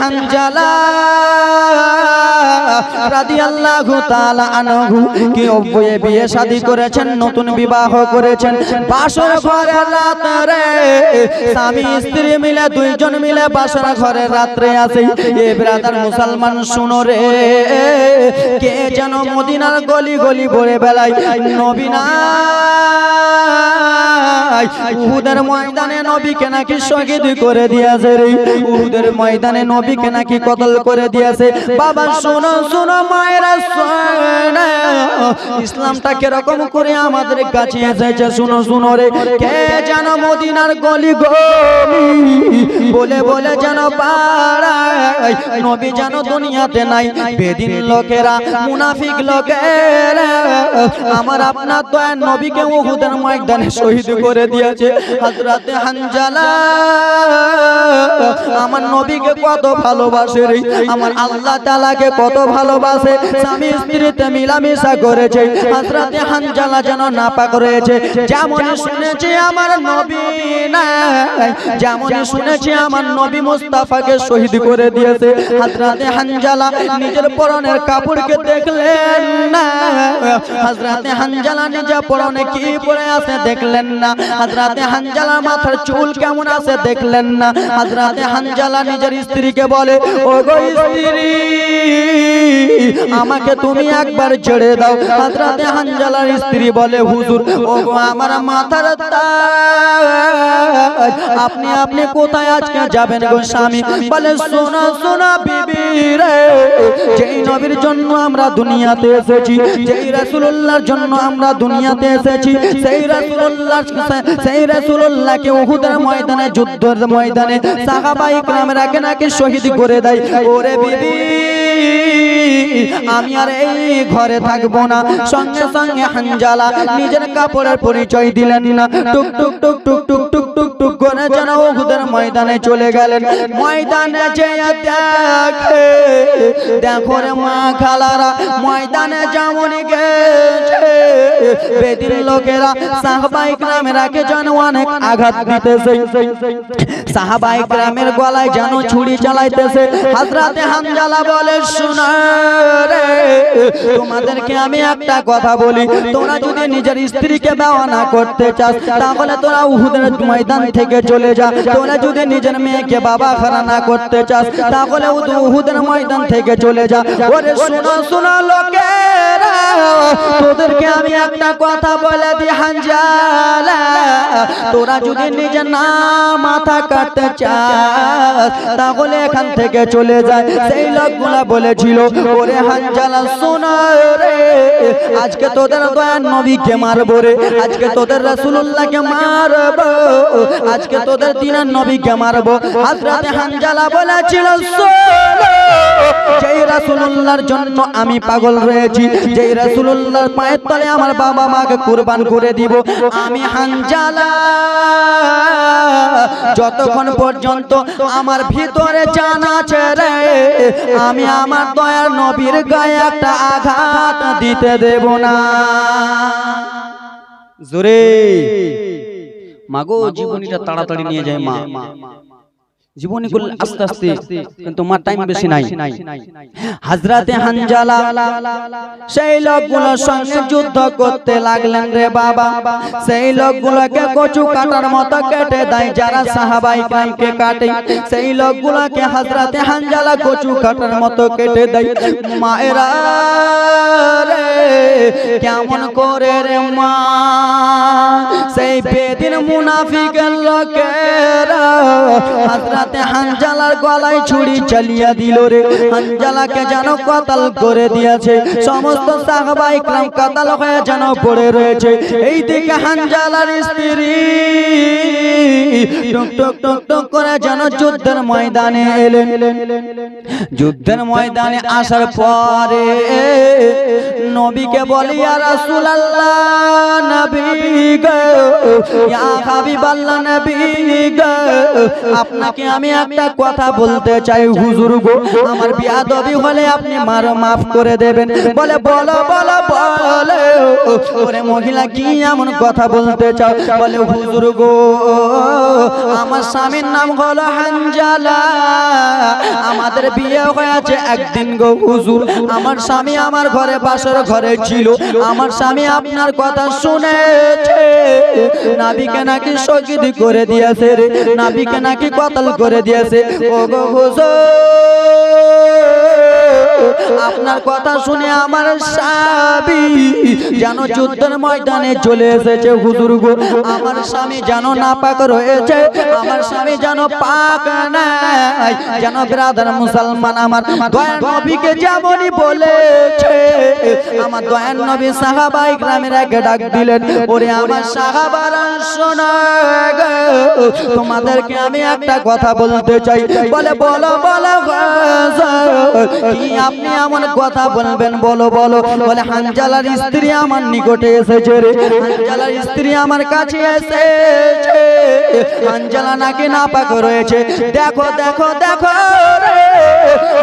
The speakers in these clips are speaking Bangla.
হানজালা রাদিয়াল্লাহু তাআলা আনহু কি অব্বয়ে বিয়ে শাদী করেছেন, নতুন বিবাহ করেছেন। বাসর ঘরের রাতে স্বামী স্ত্রী মিলে দুইজন মিলে বাসর ঘরের রাত্রে আছে এ ব্রাদার মুসলমান শুনো রে, কে যেন মদিনার গলি গলি ভরে বেলায় নবীনা উহুদের ময়দানে নবীকে নাকি শহীদ করে দিয়েছে রে। উহুদের ময়দানে নবীকে নাকি কতল করে দিয়েছে। বাবা, শোনো শোনো, মায়েরা ইসলামটা কীরকম করে আমাদের কাছে এসেছে শুনো শুনো রে। কে যেন মদিনার গলি গলি বলে বলে যেন পাড়ায় নবী যেন দুনিয়াতে নাই। বেদিন লোকেরা, মুনাফিক লোকেরা, আমার আপনার দয়ার নবীকে উহুদের ময়দানে শহীদ করে দিয়েছে হযরতে হানজালা। আমার নবীকে কত ভালোবাসে রে, আমার আল্লাহ তাআলাকে কত ভালোবাসে। স্বামী স্ত্রীতে মিলামিশা করেছে হযরতে হানজালা যেন নাপাক রয়েছে। যেমন শুনেছি আমার নবী নাই যেমন শুনেছি আমার নবী মুস্তাফাকে শহীদ করে দিয়েছে। হযরতে হানজালা নিজের পরনের কাপড়কে দেখলেন না। হযরতে হানজালা নিজের পরনে কি পরে আছে দেখলেন না। হযরতে হানজালার মাথার চুল কেমন আছে দেখলেন না। হযরতে হানজালা নিজের স্ত্রীকে বলে ও আমাকে তুমি একবার ছেড়ে দাও। হযরতে হানজালার স্ত্রী বলে, হুজুর ও আমার মাথার আপনি আপনি কোথায় আজকে যাবেন গো স্বামী? বলে, শোনা শোনা বিবি যেই নবীর জন্য আমরা দুনিয়াতে এসেছি, যেই রাসূলুল্লাহর জন্য আমরা দুনিয়াতে এসেছি, সেই রাসূলুল্লাহ সেই রাসূলুল্লাহকে উহুদের ময়দানে যুদ্ধের ময়দানে সাহাবায়ে کرامরা কে শহীদ করে দেয়। ওরে বিবি! আমি আর এই ঘরে থাকব না। সঙ্গে সঙ্গে হানজালা নিজের কাপড়ের পরিচয় দিলেন না। টুক টুক টুক টুক টুক টুক টুক টুক করে যেন উহুদের ময়দানে চলে গেলেন। ময়দানে যে দেখে, দেখো রে মা খালারা, ময়দানে যেমন গেছে বেদির লোকেরা সাহাবাই গ্রামেরাকে যেন অনেক আঘাত দিতেছে। সাহাবাই গ্রামের গলায় যেন ছুরি চালাইতেছে। হাজরাতে হামজালা বলে, শোনা রে। তোমাদেরকে আমি একটা কথা বলি। তোমরা যদি নিজের স্ত্রীকে বেওয়ানা করতে চাস, তাহলে তোরা উহুদের ময়দান থেকে চলে যা। তোরা যদি নিজের মেয়েকে বাবা খারা না করতে চাস, তাহলে উহুদের ময়দান থেকে চলে যা। ওরে শোনো শোনো লোকেরা তোদেরকে আমি একটা কথা বলে দি হাঞ্জালা তোরা যদি নিজের না মাথা কাটতে চাস, তাহলে এখান থেকে চলে যায়। সেই লোকগুলা বলেছিল ওরে হাঞ্জালা শোনা রে, আজকে তোদের দয়ার নবীকে মারবো রে, আজকে তোদের রাসূলুল্লাহকে মারবো, আজকে তোদের দিনের নবীকে মারবো। হযরতে হানজালা বলেছিল যেই রাসূলুল্লাহর জন্য আমি পাগল রয়েছি, যেই রাসূলুল্লাহর পায়ের তলে আমার বাবা মাকে কুরবান করে দিব, আমি হানজালা যতক্ষণ পর্যন্ত আমার ভিতরে জান আছে রে আমি আমার দয়ার নবীর গায়ে একটা আঘাত দিতে দেব না। জোরে। মাগো জীবনীটা তাড়াতাড়ি নিয়ে যায় মা। জীবনী করলে আস্তে আস্তে কিন্তু মার টাইম বেশি নাই। হাজরাতে হানজালা সেই লোকগুলোর সঙ্গে যুদ্ধ করতে লাগলেন রে বাবা। সেই লোকগুলোকে কচু কাটার মতো কেটে দেয় যারা সাহাবাই কামকে কাটে। সেই লোকগুলোকে হাজরাতে হানজালা কচু কাটার মতো কেটে দেয়। মায়েরা রে কেমন করে রে মা সেই বেদিন মুনাফিকের লোকেরা হাজরাতে হানজালার গলায় ছুরি চালিয়ে দিল রে। হানজালাকে যেন কতাল করে দিয়েছে। সমস্ত সাহবা ইকরাম কতাল হয়ে যেন পড়ে রয়েছে। এই দিকে হানজালার স্ত্রী টুক টুক টুক যুদ্ধের ময়দানে এলেন। যুদ্ধের ময়দানে আসার পরে নবীকে বলি, ইয়া আপনাকে আমি একটা কথা বলতে চাই, হুজুর গো, আমার বিয়াদবি হলে আপনি মার মাফ করে দেবেন। বলে, বলো বলো বলো মহিলা, কি এমন কথা বলতে চাও? বলে, হুজুর গো আমার স্বামীর নাম হলো হানজালা। আমাদের বিয়ে হয়েছে একদিন গো হুজুর। আমার স্বামী আমার ঘরে বাসর ঘরে ছিল। আমার স্বামী আপনার কথা শুনেছে। নাবিকে নাকি শহীদ করে দিয়েছে রে। নাবিকে নাকি কতল করে দিয়েছে। ও গো হুজুর। আপনার কথা শুনে আমার স্বামী যেন যুদ্ধের ময়দানে চলে এসেছে। হুজুর গো, আমার স্বামী যেন না পাক রয়েছে, আমার স্বামী যেন পাক নাই, যেন ব্রাদার মুসলমান আমার দয়ার নবীকে যেমনই বলেছে, আমার দয়ার নবী সাহাবাই গ্রামের এক ডাক দিলেন, ওরে আমার সাহাবার, শোনা তোমাদেরকে আমি একটা কথা বলতে চাই। বলে, বলো বলো, কি আপনি এমন কথা বলবেন বলো বলো। বলে হানজালার স্ত্রী আমার নিকটে এসেছে রে। হানজালার স্ত্রী আমার কাছে এসেছে। হানজালা নাকি নাপাক রয়েছে। দেখো দেখো দেখো রে।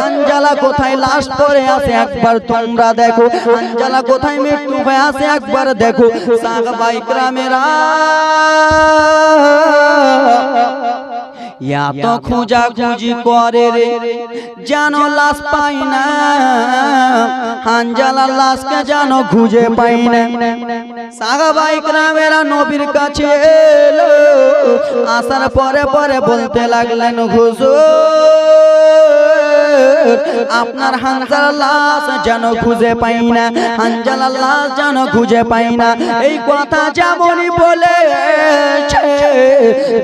হানজালা কোথায় লাশ পরে আছে একবার তোমরা দেখো। হানজালা কোথায় মৃত্যু হয়ে আছে একবার দেখো। সাহাবাই গ্রামেরা এত খোঁজা খুঁজি করে রে। যেন লাশ পাই না। হানজালা লাশকে যেন খুঁজে পাই না। সাহাবাই গ্রামেরা নবীর কাছে এলো। আসার পরে পরে বলতে লাগলেন হুজুর আপনার হানজালা লাশ যেন খুঁজে পাই না হানজালা লাশ যেন খুঁজে পাই না। এই কথা যেমনই বলেছে,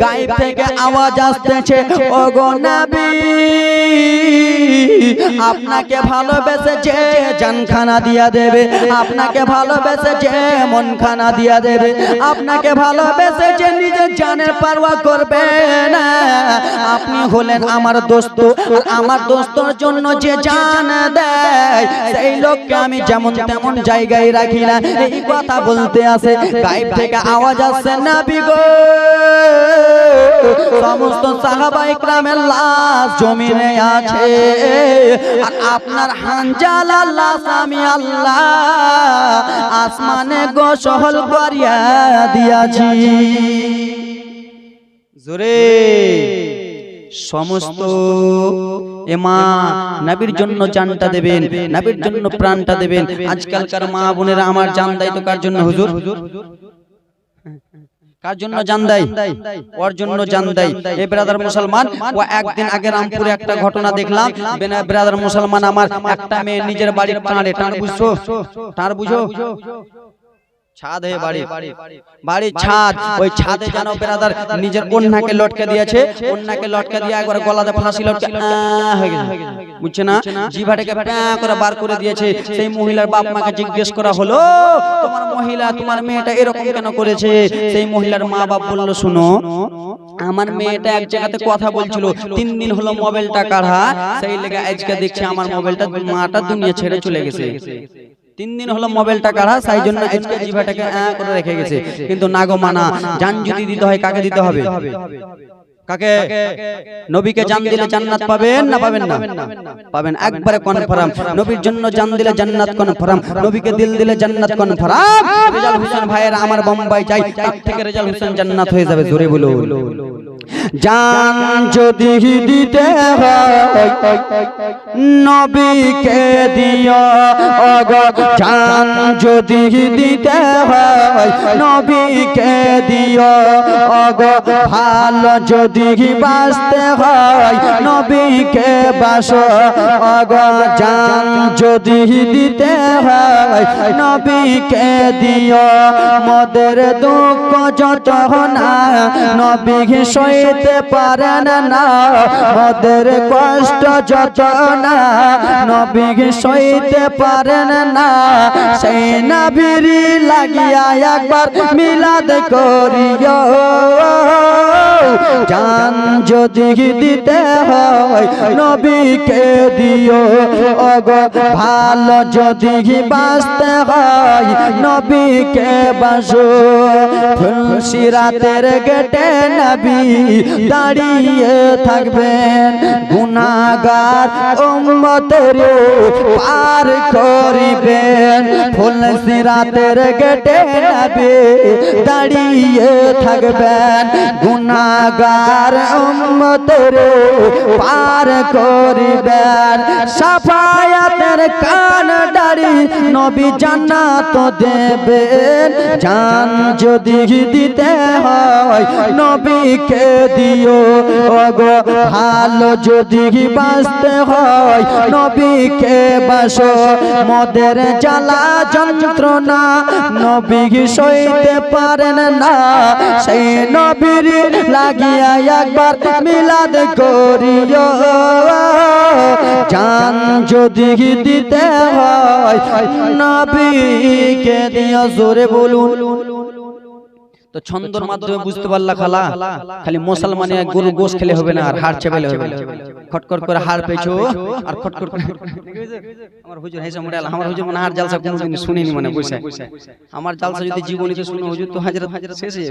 গায়েব থেকে আওয়াজ আসতেছে, ওগো নবী, আপনাকে ভালোবেসে যে জানখানা দিয়া দেবে, আপনাকে ভালোবেসে যে মন খানা দিয়া দেবে, আপনাকে ভালোবেসে যে নিজের জানের পারওয়া করবে না। আপনি হলেন আমার দোস্ত আমার দোস্তর জন্য যে জান দেয় সেই লোককে আমি যেমন তেমন জায়গায় রাখি না। এই কথা বলতে আসে গায়েব থেকে আওয়াজ আসছে না বিগো সমস্ত সাহাবাই গ্রামের লাশ জমিনে আছে। আর আপনার হানজালা লাশ আমি আল্লাহ আসমানে গো সহল করিয়া দিয়াছি। জোরে। সমস্ত এমা নবীর জন্য জানটা দেবেন নবীর জন্য প্রাণটা দেবেন। আজকালকার মা বোনেরা আমার জান দেয় তো কার জন্য হুজুর? কার জন্য জান দেয়? ওর জন্য জান দেয়। এই ব্রাদার মুসলমান ও একদিন আগে রামপুরে একটা ঘটনা দেখলাম। ব্রাদার মুসলমান আমার একটা মেয়ে নিজের বাড়ির টাঁড়ে টাঁড় বুঝছ? টাঁড় বুঝো? ছাদ হয়ে বাড়ি। বাড়ির ছাদ। ওই ছাদে যেন বেরাদার নিজের কন্যাকে লটকে দিয়েছে। কন্যাকে লটকে দিয়ে একবার গলাতে ফাঁসি লটকে হয়ে গেছে। বুঝছে না? জিভাটাকে করে বার করে দিয়েছে। সেই মহিলার বাপ মাকে জিজ্ঞেস করা হলো তোমার মহিলা তোমার মেয়েটা এরকম কেন করেছে? সেই মহিলার মা বাপ বলল শুনো আমার মেয়েটা এক জায়গাতে কথা বলছিল। তিন দিন হলো মোবাইলটা কাঢ়া সেই লেগে আজকে দেখছি আমার মোবাইলটা মাটা দুনিয়া ছেড়ে চলে গেছে। তিন দিন হলো মোবাইলটা কাঢ়া তাই জন্য আজকে জিভাটাকে করে রেখে গেছে। কিন্তু না গো মানা জান যদি দিতে হয় কাকে দিতে হবে? কাকে নবীকে জান দিলে জান্নাত পাবেন না পাবেন না? পাবেন একবারে কনফার্ম নবীর জন্য জান দিলে জান্নাত কনফার্ম নবীকে দিল দিলে জান্নাত কনফার্ম রেজাল হোসেন ভাইয়ের আমার বোম্বাই চাই তার থেকে রেজাল হোসেন জান্নাত হয়ে যাবে জোরে বলো জান যদি দিতে নবীকে দিও। অগ, জান যদি দিতে নবীকে দিও। অগ, ভালো যদি বাঁচতে হয়, নবীকে বাস। অগ, জান যদি দিতে হয়, নবীকে দিও। মদের দুঃখ যত না নবী সইতে পারেন না মদের কষ্ট যত না নবী সইতে পারেন না। সেই নাবিরি লাগিয়া একবার মিলাদ করিও। জান যদি দিতে হয়, নবীকে দিও। অগ, ভালো যদি বাঁচতে হয়, নবীকে বাসো। তুলসী রাতের গেটে নবী দাঁড়িয়ে থাকবেন। গুনাগার উম্মতের পার করিবেন। ফুল সিরাতের গেটে নবী দাঁড়িয়ে থাকবেন। গুনাগার উম্মতের পার করিবেন। সাফায়াতের কান দাড়ি নবী জান্নাত দেবেন। জান যদি দিতে হয়, নবীকে দিও। ওগো ভালো যদি বাঁচতে হয়, নবীকে বাসো। মদের জ্বালা যন্ত্রণা নবী সইতে পারেন না। সেই নবীর লাগিয়া একবার মিলাদ করিও। জান যদি দিতে হয়, নবীকে দিও, জোরে বলুন। তো ছন্দর মাধ্যমে বুঝতে পারলা খালা খালি। মুসলমানে গরু গোস খেলে হবে না আর হার চেপেলে হবে খটখট করে হার পেছো আর খটকট করে আমার হুজুর হেসে মরে আল আমার হুজুর মানে হার জালসা কোনোদিন শুনিনি মানে বসে আমার জালসা যদি জীবনীতে শুনে হুজুর তো হাজার হাজার শেষ হয়ে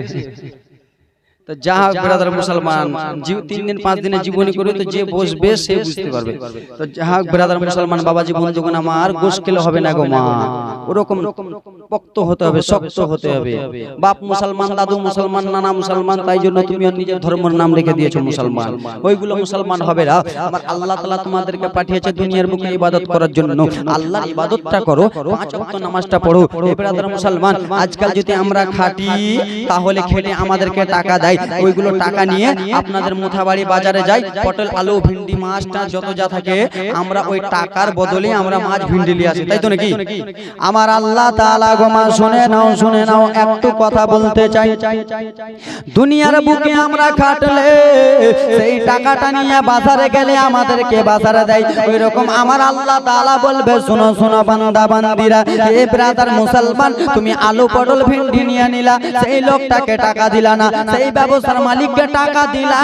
তো যা হোক ব্রাদার মুসলমান জীব- তিন দিন পাঁচ দিনের জীবনী করে তো যে বসবে সে বুঝতে পারবে। তো যা হোক ব্রাদার মুসলমান বাবাজি বন্ধুগণ আমার গোশ খেলে হবে না গো মা। ওরকম পক্ত হতে হবে শক্ত হতে হবে। বাপ মুসলমান দাদু মুসলমান নানা মুসলমান তাই জন্য তুমি নিজের ধর্মের নাম রেখে দিয়েছ মুসলমান। ওইগুলো মুসলমান হবে না। আমার আল্লাহ তোমাদেরকে পাঠিয়েছে দুনিয়ার বুকে ইবাদত করার জন্য। আল্লাহর ইবাদতটা করো। পাঁচ ওয়াক্ত নামাজটা পড়ো। মুসলমান আজকাল যদি আমরা খাটি তাহলে খেলে আমাদেরকে টাকা দেয় ওইগুলো টাকা নিয়ে আপনাদের মোথাবাড়ি বাজারে যাই পটল আলু ভিন্ডি মাছটা যত যা থাকে আমরা ওই টাকার বদলে আমরা মাছ ভিন্ডি নিয়ে আসি। তাই তো নাকি? আমার আল্লাহ তাআলা গোমা শুনে নাও শুনে নাও একটু কথা বলতে চাই। দুনিয়ার বুকে আমরা খাটলে সেই টাকাটা নিয়ে বাজারে গেলে আমাদেরকে বাজারে দেয়। ওই রকম আমার আল্লাহ তাআলা বলবে শুনো শুনো বান্দা বান্দিরা এ ব্রাদার মুসলমান তুমি আলু পটল ভিন্ডি নিয়ে নিলা। সেই লোকটাকে টাকা দিলা না সেই ব্যবসার মালিককে টাকা দিলা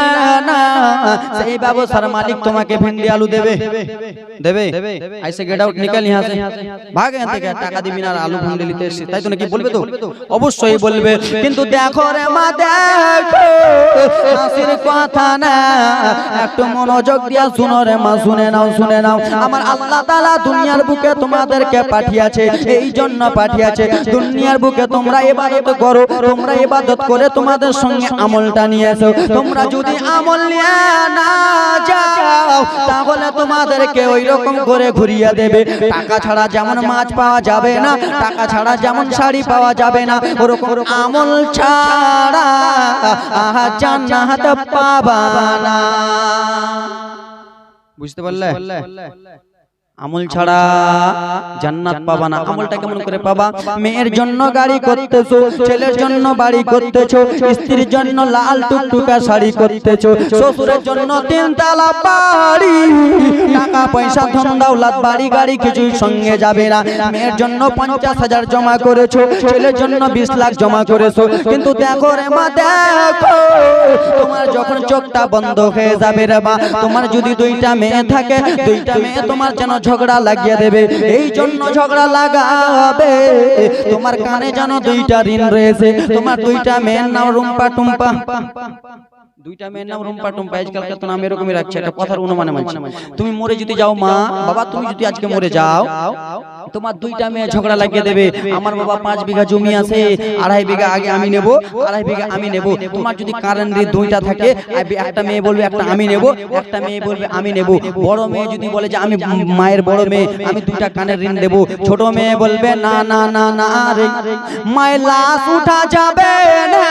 না সেই ব্যবসার মালিক তোমাকে ভিন্ডি আলু দেবে? দেবে? আইসে গেট আউট নিকাল ইহাঁ से ভাগ এখান থেকে, টাকা দিবি না আলু ভিন্ডি নিতে এসেছি তাই তো নাকি বলবে তো? অবশ্যই বলবে। কিন্তু দেখো রে মা, দেখো, হাসির কথা না। একটু মনোযোগ দিয়া শুনো রে মা, শুনে নাও শুনে নাও। আমার আল্লাহ তাআলা দুনিয়ার বুকে তোমাদেরকে পাঠিয়েছে এই জন্য পাঠিয়েছে। দুনিয়ার বুকে তোমরা ইবাদত করো, তোমরা ইবাদত করে তোমাদের সঙ্গে আমলটা নিয়ে এসো। তোমরা যদি আমল নিয়ে না যাও তাহলে তোমাদেরকে ওই রকম করে ঘুরিয়ে দেবে। টাকা ছাড়া যেমন মাছ পাওয়া যাবে না টাকা ছাড়া যেমন শাড়ি পাওয়া যাবে না ওরকম আমল ছাড়া আহা জান্নাত পাবা না। বুঝতে পারলে? আমল ছাড়া জান্নাত পাবা না। আমলটা কেমন করে পাবা? মেয়ের জন্য গাড়ি করতেছো ছেলের জন্য বাড়ি করতেছো স্ত্রীর জন্য লাল টুকটুকা শাড়ি করতেছো শ্বশুরের জন্য তিন তালা বাড়ি। টাকা পয়সা ধন দৌলত বাড়ি গাড়ি কিছুই সঙ্গে যাবে না। মেয়ের জন্য পঞ্চাশ হাজার জমা করেছ ছেলের জন্য বিশ লাখ জমা করেছ কিন্তু দেখো রে মা দেখো তোমার যখন চোখটা বন্ধ হয়ে যাবে রে মা তোমার যদি দুইটা মেয়ে থাকে দুইটা মেয়ে তোমার যেন ঝগড়া লাগিয়ে দেবে, এই জন্য ঝগড়া লাগাবে। তোমার কানে যেন দুইটা ঋণ রয়েছে, তোমার দুইটা মেয়ের নাম রুম্পা টুম্পা। দুইটা মেয়ের নাম রুম্পা টুম্পা আজকালকার তো নাম এরকমই রাখছে একটা কথার অনুমানে মানছে। তুমি মরে যদি যাও মা বাবা তুমি যদি আজকে মরে যাও তোমার দুইটা মেয়ে ঝগড়া লাগিয়ে দেবে। আমার বাবা পাঁচ বিঘা জমি আছে আড়াই বিঘা আগে আমি নেব আড়াই বিঘা আমি নেব। তোমার যদি দুইটা থাকে একটা মেয়ে বলবে একটা আমি নেব একটা মেয়ে বলবে আমি নেব। বড় মেয়ে যদি বলে যে আমি মায়ের বড় মেয়ে আমি দুইটা কানের ঋণ দেব ছোট মেয়ে বলবে না না না না রে। মায়ের লাশ উঠা যাবে না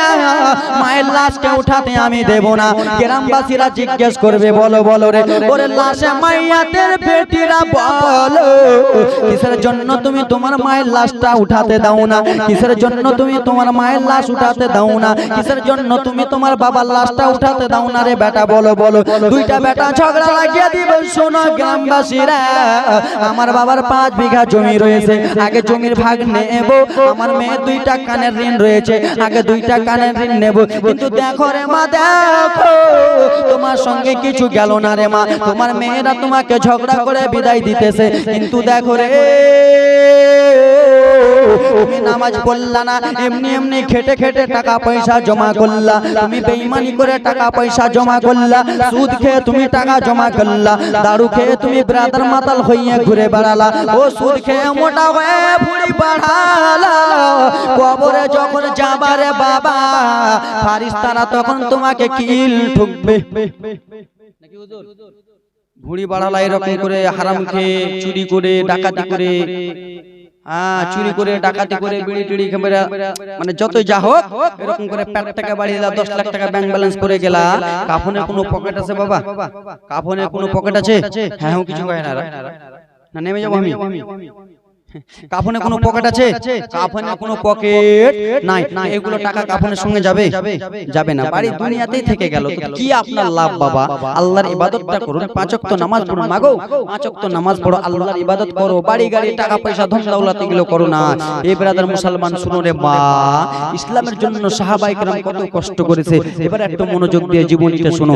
মায়ের লাশকে উঠাতে আমি দেব না। গ্রামবাসীরা জিজ্ঞেস করবে বলো বলো রে। ওরে লাশে মাইয়াদের বেটিরা বলো। কিসের জন্য তুমি তোমার মায়ের লাশটা উঠাতে দাও না? কিসের জন্য তুমি তোমার মায়ের লাশ উঠাতে দাও না? কিসের জন্য তুমি তোমার বাবার লাশটা উঠাতে দাও না রে বেটা? বলো বলো। দুইটা বেটা ঝগড়া লাগিয়ে দিবে শোনো গ্রামবাসীরা। আমার বাবার পাঁচ বিঘা জমি রয়েছে। আগে জমির ভাগ নেব। আমার মেয়ে দুইটা কানের ঋণ রয়েছে। আগে দুইটা কানের ঋণ নেব। কিন্তু দেখো রে মা দেখো তোমার সঙ্গে কিছু গেল না রে মা। তোমার মেয়েরা তোমাকে ঝগড়া করে বিদায় দিতেছে। কিন্তু দেখো রে, তুমি নামাজ না, এমনি এমনি খেটে খেটে টাকা পয়সা জমা করলা। তুমি বেঈমানি করে টাকা পয়সা জমা করলা। সুদ খেয়ে তুমি টাকা জমা করলা। দারু খেয়ে তুমি ব্রাদার মাতাল হইয়ে ঘুরে বেড়ালা। ও সুদ খেয়ে মোটা হয়ে ভুড়ি বাড়ালা কবরে যখন যাবারে বাবা, ফারিস্তারা তখন তোমাকে কিল ঠুকবে। ভুড়ি বাড়ালা এরকম করে হারাম খেয়ে চুরি করে, ডাকাতি করে। হ্যাঁ চুরি করে, ডাকাতি করে, বিড়ি টিড়ি খেয়ে মানে যতই যা হোক, এরকম করে প্যাট টাকা বাড়িয়ে দিলা দশ লাখ টাকা ব্যাংক ব্যালেন্স করে গেলা। কাফনের কোনো পকেট আছে বাবা? কাফনের কোনো পকেট আছে? হ্যাঁ কিছু হয় না, নেমে যাব আমি। কাফনে কোনো পকেট আছে? কাফনে কোনো পকেট নাই। নাই। এগুলো টাকা কাফনের সঙ্গে যাবে? যাবে। না। বাড়ি দুনিয়াতেই থেকে গেল। কি আপনার লাভ বাবা? আল্লাহর ইবাদতটা করুন। পাঁচ ওয়াক্ত নামাজ পড়ুন মাগো। পাঁচ ওয়াক্ত নামাজ পড়ো আল্লাহর ইবাদত করো। বাড়ি গাড়ি টাকা পয়সা ধন দৌলত এগুলো করো না। এই ব্রাদার মুসলমান শুনো রে মা। ইসলামের জন্য সাহাবাই কেরাম কত কষ্ট করেছে। এবার একটু মনোযোগ দিয়ে জীবনীটা শুনো।